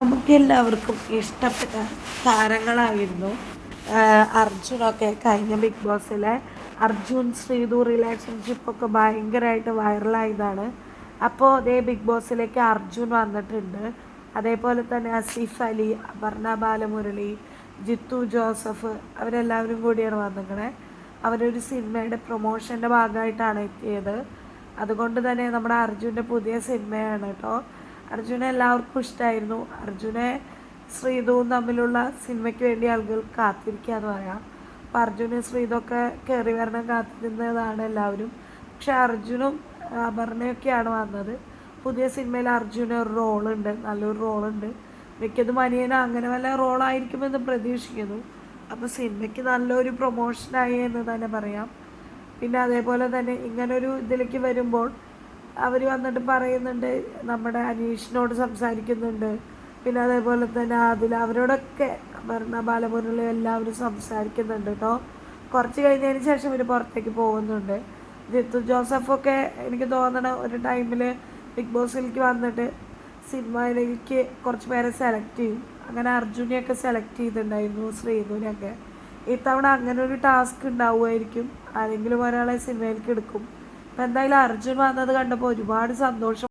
നമുക്ക് എല്ലാവർക്കും ഇഷ്ടപ്പെട്ട താരങ്ങളായിരുന്നു അർജുനൊക്കെ കഴിഞ്ഞ ബിഗ് ബോസിലെ. അർജുൻ ശ്രീതു റിലേഷൻഷിപ്പൊക്കെ ഭയങ്കരമായിട്ട് വൈറലായതാണ് അപ്പോൾ അതേ ബിഗ് ബോസിലേക്ക് അർജുൻ വന്നിട്ടുണ്ട്. അതേപോലെ തന്നെ അസീഫ് അലി അപർണ ബാലമുരളി ജിത്തു ജോസഫ് അവരെല്ലാവരും കൂടിയാണ് വന്നിങ്ങനെ അവരൊരു സിനിമയുടെ പ്രൊമോഷന്റെ ഭാഗമായിട്ടാണ് എത്തിയത്. അതുകൊണ്ട് തന്നെ നമ്മുടെ അർജുന്റെ പുതിയ സിനിമയാണ് കേട്ടോ. അർജുനെ എല്ലാവർക്കും ഇഷ്ടമായിരുന്നു അർജുനെ ശ്രീധുവും തമ്മിലുള്ള സിനിമയ്ക്ക് വേണ്ടി ആളുകൾ കാത്തിരിക്കുക എന്ന് പറയാം. അപ്പം അർജുനും ശ്രീധുവൊക്കെ കയറി വരണം കാത്തിരുന്നതാണ് എല്ലാവരും. പക്ഷെ അർജുനും അപർണയൊക്കെയാണ് വന്നത്. പുതിയ സിനിമയിൽ അർജുന ഒരു റോളുണ്ട് നല്ലൊരു റോളുണ്ട്. മിക്കതും അനിയനും അങ്ങനെ വല്ല റോളായിരിക്കുമെന്ന് പ്രതീക്ഷിക്കുന്നു. അപ്പോൾ സിനിമയ്ക്ക് നല്ലൊരു പ്രൊമോഷനായി എന്ന് തന്നെ പറയാം. പിന്നെ അതേപോലെ തന്നെ ഇങ്ങനൊരു ഇതിലേക്ക് വരുമ്പോൾ അവർ വന്നിട്ട് പറയുന്നുണ്ട് നമ്മുടെ അനീഷിനോട് സംസാരിക്കുന്നുണ്ട്. പിന്നെ അതേപോലെ തന്നെ അതിൽ അവരോടൊക്കെ ഭരണ ബാലമുരളി എല്ലാവരും സംസാരിക്കുന്നുണ്ട് കേട്ടോ കുറച്ച് കഴിഞ്ഞതിന് ശേഷം ഇവർ പുറത്തേക്ക് പോകുന്നുണ്ട്. ജിത്തു ജോസഫൊക്കെ എനിക്ക് തോന്നണ ഒരു ടൈമിൽ ബിഗ് ബോസിലേക്ക് വന്നിട്ട് സിനിമയിലേക്ക് കുറച്ച് പേരെ സെലക്ട് ചെയ്യും. അങ്ങനെ അർജുനെയൊക്കെ സെലക്ട് ചെയ്തിട്ടുണ്ടായിരുന്നു ശ്രീധുവിനെയൊക്കെ ഇത്തവണ അങ്ങനെ ഒരു ടാസ്ക് ഉണ്ടാവുമായിരിക്കും. ആരെങ്കിലും ഒരാളെ സിനിമയിലേക്ക് എടുക്കും. അപ്പം എന്തായാലും അർജുൻ വന്നത് കണ്ടപ്പോൾ ഒരുപാട് സന്തോഷം.